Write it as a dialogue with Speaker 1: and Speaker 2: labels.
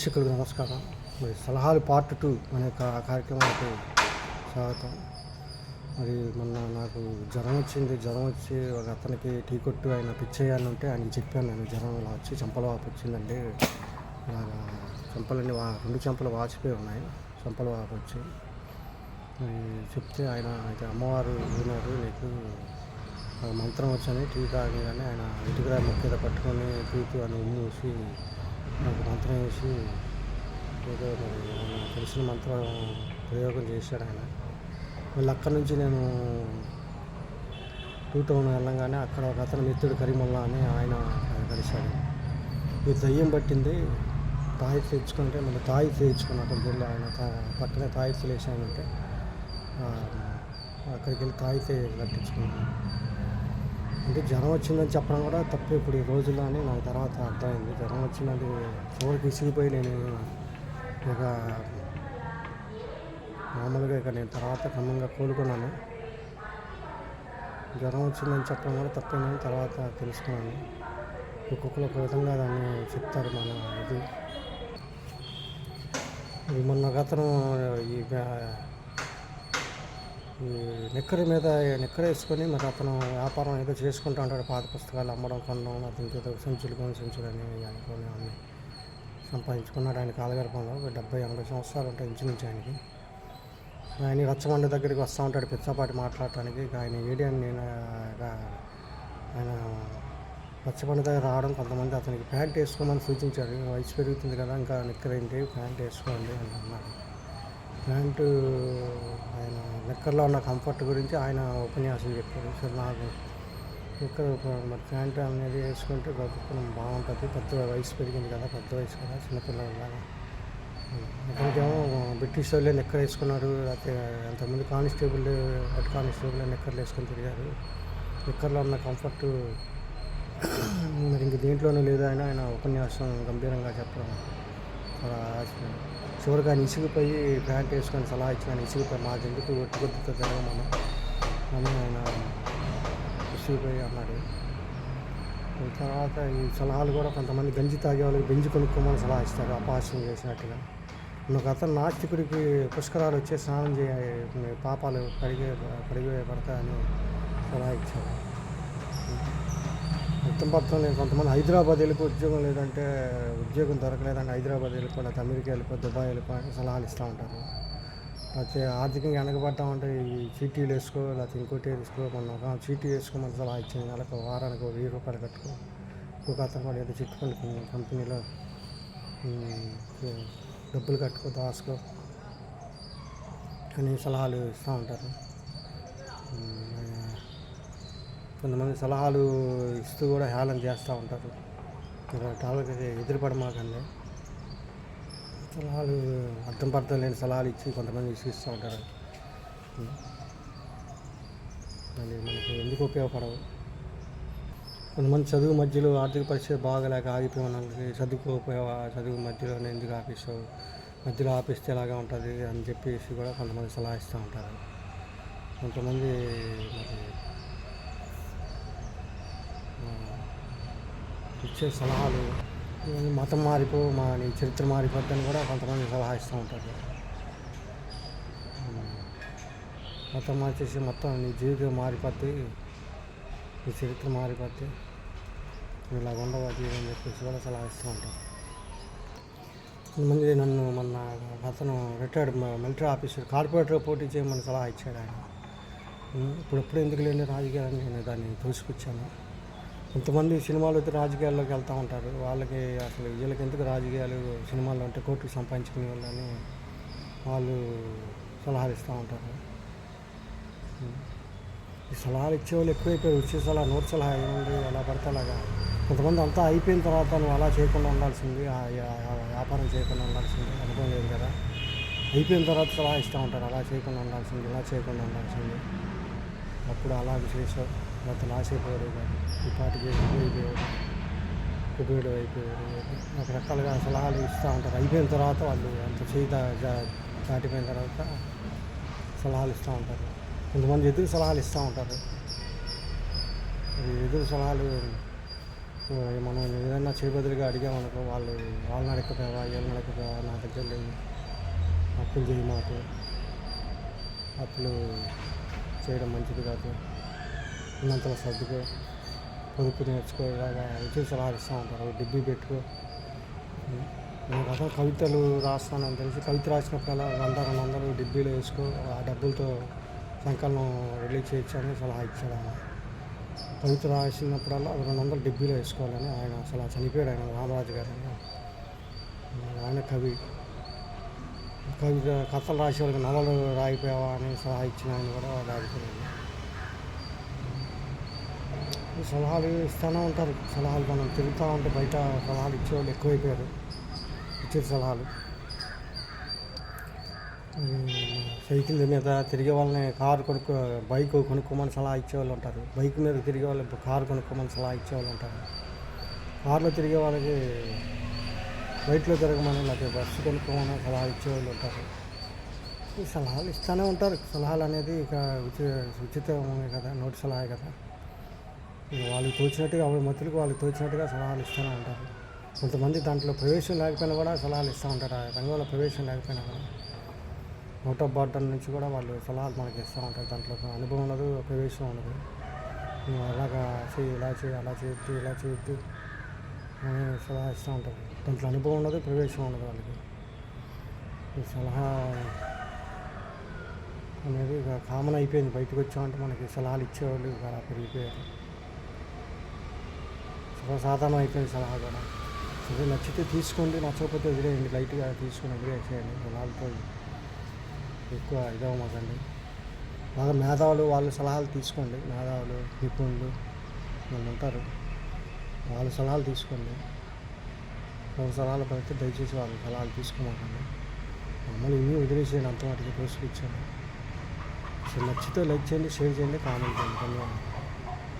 Speaker 1: వీక్షకులకు నమస్కారం. మరి సలహాలు పార్ట్ టూ అనే కార్యక్రమానికి స్వాగతం. మరి మొన్న నాకు జ్వరం వచ్చింది. జ్వరం వచ్చి ఒక అతనికి టీ కొట్టు ఆయన పిచ్చేయాలని ఉంటే ఆయన చెప్పాను నేను జ్వరం ఇలా వచ్చి చెంపల వాపు వచ్చిందండి ఇలాగా చెంపలన్నీ వా రెండు చెంపలు వాచిపోయి ఉన్నాయి. చెంపల వాపు వచ్చి మరి చెప్తే ఆయన అయితే అమ్మవారు విన్నారు నీకు మంత్రం వచ్చని టీ తాగగానే ఆయన ఇటుకరా మొక్కేద పట్టుకొని తూతు అని ఉమ్మూసి నాకు మంత్రం వేసి ఏదో తెలిసిన మంత్రం ప్రయోగం చేశాడు ఆయన. మళ్ళీ అక్కడి నుంచి నేను టూ టౌన్ వెళ్ళంగానే అక్కడ ఒక అతను మిత్రుడు కరీముల్లా అని ఆయన కలిశాడు. ఈ దయ్యం పట్టింది. తాయి తెచ్చుకుంటే మళ్ళీ తాయి తెచ్చుకుని అక్కడికి వెళ్ళి ఆయన పక్కనే తాయి తెలిసానంటే అక్కడికి వెళ్ళి తాయి కట్టించుకున్నాను అంటే జ్వరం వచ్చిందని చెప్పడం కూడా తప్పు ఇప్పుడు ఈ రోజుల్లో అని నాకు తర్వాత అర్థమైంది. జ్వరం వచ్చినది చివరికి విసిగిపోయి నేను ఇక మామూలుగా ఇక నేను తర్వాత క్రమంగా కోలుకున్నాను. జ్వరం వచ్చిందని చెప్పడం కూడా తప్పేనని తర్వాత తెలుసుకున్నాను. ఒక్కొక్కరు ఒక విధంగా దాన్ని చెప్తారు మన ఇది. మొన్న గతం ఈ నిక్కర మీద నిక్కర వేసుకొని మరి అతను వ్యాపారం ఏదో చేసుకుంటూ ఉంటాడు పాత పుస్తకాలు అమ్మడం కొనడం అతనికి ఏదో సంచులు కొని సంచులు అని అనుకొని అన్నీ సంపాదించుకున్నాడు ఆయన కాలగర్భంలో. ఒక డెబ్బై ఎనభై సంవత్సరాలు ఉంటాయి ఇంచుమించి ఆయనకి. ఆయన రచ్చమండ దగ్గరికి వస్తూ ఉంటాడు పిచ్చపాటి మాట్లాడటానికి. ఆయన ఏడియా నేను ఆయన రచ్చబండ దగ్గర రావడం కొంతమంది అతనికి ప్యాంట్ వేసుకోమని సూచించారు. వయసు పెరుగుతుంది కదా ఇంకా నిక్కర ఏంటి? ప్యాంట్ వేసుకోండి అని అన్నారు. ప్యాంటు ఆయన నిక్కర్లో ఉన్న కంఫర్ట్ గురించి ఆయన ఉపన్యాసం చెప్పారు. సార్ నాకు నిక్కర్ మరి ప్యాంట్ అనేది వేసుకుంటే బతుకునం బాగుంటుంది. పెద్ద వయసు పెరిగింది కదా పెద్ద వయసు కదా చిన్నపిల్లలాగా అతనికేమో బ్రిటిష్ వాళ్ళే నిక్కర్ వేసుకున్నారు. లేకపోతే అంతకుముందు కానిస్టేబుల్ హెడ్ కానిస్టేబుల్ నిక్కర్లు వేసుకొని తిరిగారు. నిక్కర్లో ఉన్న కంఫర్ట్ మరి ఇంక దేంట్లోనూ లేదు ఆయన ఆయన ఉపన్యాసం గంభీరంగా చెప్పడం చివరికి ఆయన ఇసిగిపోయి ప్యాంట్ వేసుకొని సలహా ఇచ్చి ఆయన ఇసుగుపోయి మాకు ఎందుకు ఒట్టి తిరగమని అని ఆయన ఇసిగిపోయి అన్నాడు. తర్వాత ఈ సలహాలు కూడా కొంతమంది గంజి తాగే వాళ్ళకి బెంజి కొనుక్కోమని సలహా ఇస్తారు అపహాస్యం చేసినట్టుగా. ఒక అతను నాస్తికుడికి పుష్కరాలు వచ్చే స్నానం చేయ పాపాలు కడిగే కడిగే పడతాయని సలహా ఇచ్చారు మొత్తం మొత్తం నేను కొంతమంది హైదరాబాద్ వెళ్ళిపో ఉద్యోగం లేదంటే ఉద్యోగం దొరకలేదంటే హైదరాబాద్ వెళ్ళిపో లేకపోతే అమెరికా వెళ్ళిపో దుబాయ్ వెళ్ళిపో సలహాలు ఇస్తూ ఉంటారు. లేకపోతే ఆర్థికంగా వెనకబడ్డామంటే ఈ చీటీలు వేసుకో లేకపోతే ఇంకోటి వేసుకో మొన్న ఒక చీటీ వేసుకోమని సలహా ఇచ్చింది. నెలకు వారానికి ఒక వెయ్యి రూపాయలు కట్టుకో. ఇంకొక అతను కూడా ఏదో చిట్ ఫండ్ కంపెనీలో డబ్బులు కట్టుకో దాసుకో అని సలహాలు ఇస్తూ ఉంటారు. కొంతమంది సలహాలు ఇస్తూ కూడా హేళన చేస్తూ ఉంటారు. టాలకి ఎదురుపడమాకండి. సలహాలు అర్థం పర్థం లేని సలహాలు ఇచ్చి కొంతమంది విసిగిస్తూ ఉంటారు. అది మనకి ఎందుకు ఉపయోగపడవు? కొంతమంది చదువు మధ్యలో ఆర్థిక పరిస్థితి బాగలేక ఆగిపోయి వాళ్ళకి చదువుకోపోయావ చదువు మధ్యలోనే ఎందుకు ఆపేసావు మధ్యలో ఆపేస్తే ఎలాగా ఉంటుంది అని చెప్పేసి కూడా కొంతమంది సలహా ఇస్తూ ఉంటారు. కొంతమంది మరి ఇచ్చే సలహాలు మతం మారిపో మా నీ చరిత్ర మారిపోద్దని కూడా కొంతమంది సలహా ఇస్తూ ఉంటారు. మతం మార్చేసి మొత్తం నీ జీవితం మారిపోద్ది నీ చరిత్ర మారిపోద్ది. ఇలా ఉండవద్దు అని చెప్పేసి కూడా సలహా ఇస్తూ ఉంటారు. కొంతమంది నన్ను మొన్న అతను రిటైర్డ్ మిలిటరీ ఆఫీసర్ కార్పొరేటర్ పోటీ చేయమని సలహా ఇచ్చాడు ఆయన. ఇప్పుడప్పుడు ఇప్పుడు ఎప్పుడు ఎందుకు లేని రాజకీయాలని నేను దాన్ని తోసిపుచ్చాను. కొంతమంది సినిమాలు అయితే రాజకీయాల్లోకి వెళ్తూ ఉంటారు. వాళ్ళకి అసలు వీళ్ళకి ఎందుకు రాజకీయాలు సినిమాల్లో అంటే కోట్లు సంపాదించుకునే వాళ్ళని వాళ్ళు సలహాలు ఇస్తూ ఉంటారు. ఈ సలహాలు ఇచ్చేవాళ్ళు ఎక్కువైపోయి వచ్చే సలహా నోటి సలహా ఏముంది అలా పడితే అలాగా. కొంతమంది అంతా అయిపోయిన తర్వాత నువ్వు అలా చేయకుండా ఉండాల్సింది ఆ వ్యాపారం చేయకుండా ఉండాల్సింది అనుభవం లేదు కదా. అయిపోయిన తర్వాత సలహా ఇస్తూ ఉంటారు. అలా చేయకుండా ఉండాల్సింది ఇలా చేయకుండా ఉండాల్సింది. అప్పుడు అలాగే చేసావు తర్వాత లాస్ అయిపోయారు కానీ ఈ పాటికి అయిపోయాడు కుబేరుడు అయిపోయాడు రకరకాలుగా సలహాలు ఇస్తూ ఉంటారు. అయిపోయిన తర్వాత వాళ్ళు అంత చేయి దాటిపోయిన తర్వాత సలహాలు ఇస్తూ ఉంటారు. కొంతమంది ఎదురు సలహాలు ఇస్తూ ఉంటారు. ఎదురు సలహాలు మనం ఏదైనా చేయబదులుగా అడిగామనుకో వాళ్ళు వాళ్ళని అడగకపోయావా ఏం నడకపోయావా నా దగ్గర లేవు. అప్పులు చేయి మాకు. అప్పులు చేయడం మంచిది కాదు. ఉన్నంతలో సర్దుకో పొదుపు నేర్చుకో ఇలాగా సలహా సలహాలు ఇస్తూ ఉంటారు. డిబ్బీ పెట్టుకో. నేను కవితలు రాస్తానని తెలిసి కవిత రాసినప్పుడల్లా వంద రెండు వందలు డిబ్బీలో వేసుకో ఆ డబ్బులతో సంకలనం రిలీజ్ చేయొచ్చు సలహా ఇచ్చాడు ఆయన. కవిత రాసినప్పుడల్లా రెండు వందలు డిబ్బీలో వేసుకోవాలని ఆయన అసలు చనిపోయాడు ఆయన రామరాజు గారు. ఆయన కవి. కవిత కథలు రాసేవాళ్ళకి నవలు రాయిపోయావా అని సలహా ఇచ్చిన ఆయన కూడా వాళ్ళు ఆగిపోయాడు సలహాలు ఇస్తూనే ఉంటారు. సలహాలు మనం తిరుగుతూ ఉంటే బయట సలహాలు ఇచ్చేవాళ్ళు ఎక్కువైపోయారు. ఇచ్చే సలహాలు. సైకిల్ మీద తిరిగే వాళ్ళని కారు కొనుక్కో బైక్ కొనుక్కోమని సలహా ఇచ్చేవాళ్ళు ఉంటారు. బైక్ మీద తిరిగే వాళ్ళు కారు కొనుక్కోమని సలహా ఇచ్చేవాళ్ళు ఉంటారు. కారులో తిరిగే వాళ్ళకి బయటలో తిరగమని లేకపోతే బస్సు కొనుక్కోమని సలహా ఇచ్చేవాళ్ళు ఉంటారు. ఈ సలహాలు ఇస్తూనే ఉంటారు. సలహాలు అనేది ఇక ఉచిత ఉచితమే కదా నోటి సలహా కదా. వాళ్ళకి తోచినట్టుగా వాళ్ళ మతులకు వాళ్ళకి తోచినట్టుగా సలహాలు ఇస్తూనే ఉంటారు. కొంతమంది దాంట్లో ప్రవేశం లేకపోయినా కూడా సలహాలు ఇస్తూ ఉంటారు. ఆ రంగంలో ప్రవేశం లేకపోయినా కూడా. అవుట్ ఆఫ్ బార్డర్ నుంచి కూడా వాళ్ళు సలహాలు మనకి ఇస్తూ ఉంటారు. దాంట్లో అనుభవం ఉండదు ప్రవేశం ఉండదు. నువ్వు అలాగా చేయి ఇలా చేయి అలా చేయొద్దు ఇలా చేయొద్దు అని సలహా ఇస్తూ ఉంటారు. దాంట్లో అనుభవం ఉండదు ప్రవేశం ఉండదు వాళ్ళకి. ఈ సలహా అనేది ఇక కామన్ అయిపోయింది. బయటకు వచ్చామంటే మనకి సలహాలు ఇచ్చేవాళ్ళు ఇక అలా పెరిగిపోయారు. సర్వసాధారణం అయిపోయింది సలహా కూడా. సరే నచ్చితే తీసుకోండి నచ్చకపోతే వదిలేయండి లైట్గా తీసుకుని వదిలేసేయండి సలహాలతో ఎక్కువ ఇదవ్వమాకండి బాగా మేధావులు వాళ్ళ సలహాలు తీసుకోండి మేధావులు నిపుణులు వాళ్ళు ఉంటారు వాళ్ళ సలహాలు తీసుకోండి. వాళ్ళ సలహాలు పడితే దయచేసి వాళ్ళ సలహాలు తీసుకోమాకండి. మమ్మల్ని ఇన్ని వదిలేసేయండి అంత వాటికి పోస్టులు ఇచ్చాను. సో నచ్చితే లైక్ చేయండి షేర్ చేయండి కామెంట్ చేయండి. ధన్యవాదాలు.